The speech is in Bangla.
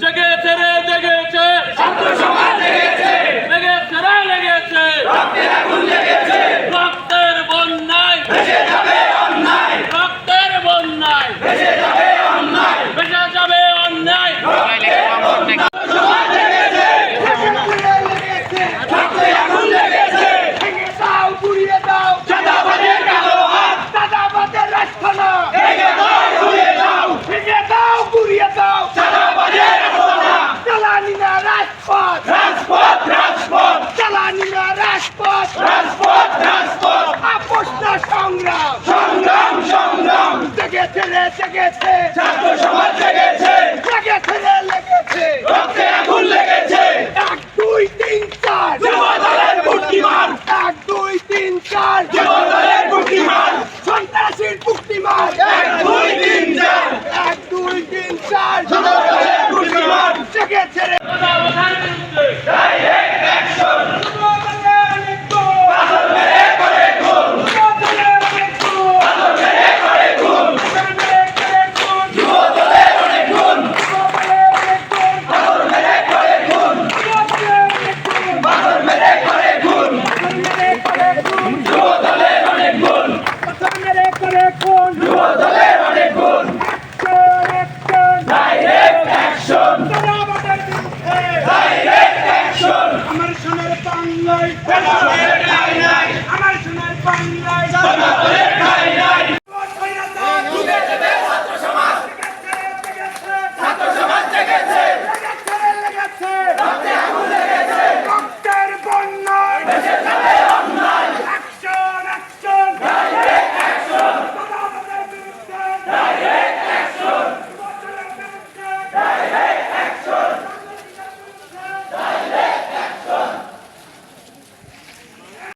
জেগেছে রে জেগেছে। রাজপথ। রাজপথ রাজপথ। চালানিরা রাজপথ। রাজপথ রাজপথ। আপোষ সংগ্রাম। সংগ্রাম সংগ্রাম। জেগেছে রে জেগেছে। ছাত্র ஜாய்